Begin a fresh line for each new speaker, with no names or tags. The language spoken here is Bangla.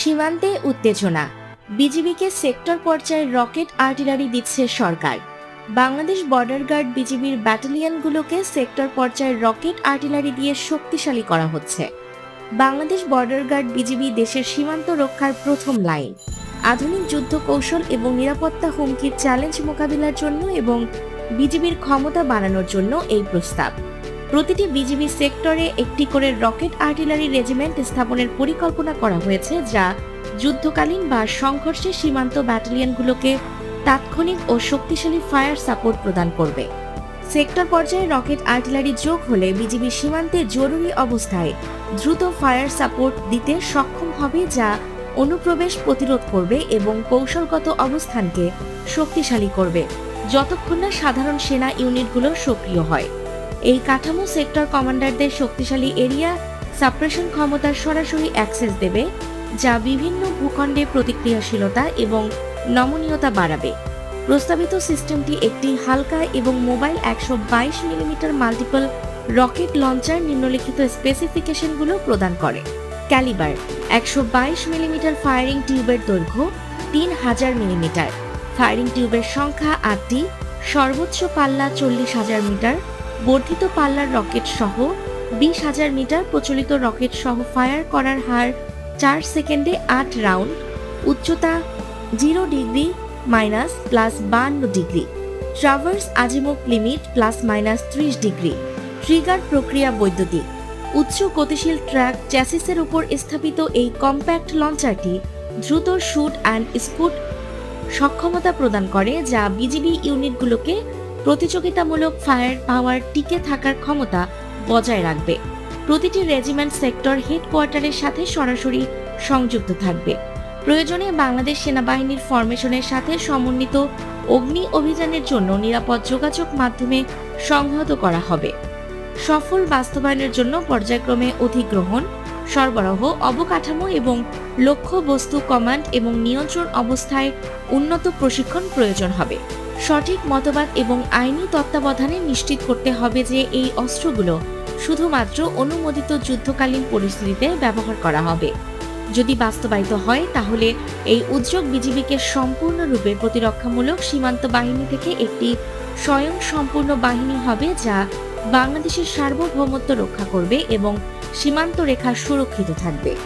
সীমান্তে উত্তেজনা। বিজিবিকে সেক্টর পর্যায়ে রকেট আর্টিলারি দিচ্ছে সরকার। বাংলাদেশ বর্ডার গার্ড বিজিবির ব্যাটালিয়নগুলোকে সেক্টর পর্যায়ে রকেট আর্টিলারি দিয়ে শক্তিশালী করা হচ্ছে। বাংলাদেশ বর্ডার গার্ড বিজিবি দেশের সীমান্ত রক্ষার প্রথম লাইন। আধুনিক যুদ্ধ কৌশল এবং নিরাপত্তা হুমকির চ্যালেঞ্জ মোকাবিলার জন্য এবং বিজিবির ক্ষমতা বাড়ানোর জন্য এই প্রস্তাব। প্রতিটি বিজিবি সেক্টরে একটি করে রকেট আর্টিলারি রেজিমেন্ট স্থাপনের পরিকল্পনা করা হয়েছে, যা যুদ্ধকালীন বা সংঘর্ষে সীমান্ত ব্যাটালিয়নগুলোকে তাৎক্ষণিক ও শক্তিশালী ফায়ার সাপোর্ট প্রদান করবে। সেক্টর পর্যায়ে রকেট আর্টিলারি যোগ হলে বিজিবি সীমান্তে জরুরি অবস্থায় দ্রুত ফায়ার সাপোর্ট দিতে সক্ষম হবে, যা অনুপ্রবেশ প্রতিরোধ করবে এবং কৌশলগত অবস্থানকে শক্তিশালী করবে। যতক্ষণ না সাধারণ সেনা ইউনিটগুলো সক্রিয় হয়। এই কাঠামো সেক্টর কমান্ডারদের শক্তিশালী এরিয়া, সাপ্রেশন ক্ষমতার সরাসরি অ্যাক্সেস দেবে, যা বিভিন্ন ভূখণ্ডে প্রতিক্রিয়াশীলতা এবং নমনীয়তা বাড়াবে। প্রস্তাবিত সিস্টেমটি একটি হালকা এবং মোবাইল একশো বাইশ মিলিমিটার মাল্টিপল রকেট লঞ্চার নিম্নলিখিত স্পেসিফিকেশনগুলো প্রদান করে। ক্যালিবার, একশো বাইশ মিলিমিটার ফায়ারিং টিউবের দৈর্ঘ্য তিন হাজার মিলিমিটার। ফায়ারিং টিউবের সংখ্যা আটটি, সর্বোচ্চ পাল্লা চল্লিশ হাজার মিটার বর্ধিত পাল্লার রকেট সহ বিশ হাজার মিটার প্রচলিত রকেট সহ ফায়ার করার হার চার সেকেন্ডে আট রাউন্ড, উচ্চতা জিরো ডিগ্রি মাইনাস প্লাস বান্ন degree, traverse azimuth limit plus minus ত্রিশ ডিগ্রি, ট্রিগার প্রক্রিয়া বৈদ্যুতিক, উচ্চ গতিশীল ট্র্যাক চ্যাসিসের উপর স্থাপিত এই কম্প্যাক্ট লঞ্চারটি দ্রুত শুট অ্যান্ড স্কুট সক্ষমতা প্রদান করে, যা বিজিবি ইউনিটগুলোকে প্রতিযোগিতামূলক ফায়ার পাওয়ার টিকে থাকার ক্ষমতা বজায় রাখবে। প্রতিটি রেজিমেন্ট সেক্টর হেডকোয়ার্টারের সাথে সরাসরি সংযুক্ত থাকবে। প্রয়োজনে বাংলাদেশ সেনাবাহিনীর ফরমেশনের সাথে সমন্বিত অগ্নি অভিযানের জন্য নিরাপদ যোগাযোগ মাধ্যমে সংহত করা হবে। সফল বাস্তবায়নের জন্য পর্যায়ক্রমে অধিগ্রহণ, সরবরাহ, অবকাঠামো এবং লক্ষ্য বস্তু কমান্ড এবং নিয়ন্ত্রণ অবস্থায় উন্নত প্রশিক্ষণ প্রয়োজন হবে। সঠিক মতবাদ এবং আইনি তত্ত্বাবধানে নিশ্চিত করতে হবে যে এই অস্ত্রগুলো শুধুমাত্র অনুমোদিত যুদ্ধকালীন পরিস্থিতিতে ব্যবহার করা হবে। যদি বাস্তবায়িত হয়, তাহলে এই উদ্যোগ বিজিবিকে সম্পূর্ণরূপে প্রতিরক্ষামূলক সীমান্ত বাহিনী থেকে একটি স্বয়ং সম্পূর্ণ বাহিনী হবে যা বাংলাদেশের সার্বভৌমত্ব রক্ষা করবে এবং সীমান্ত রেখা সুরক্ষিত থাকবে।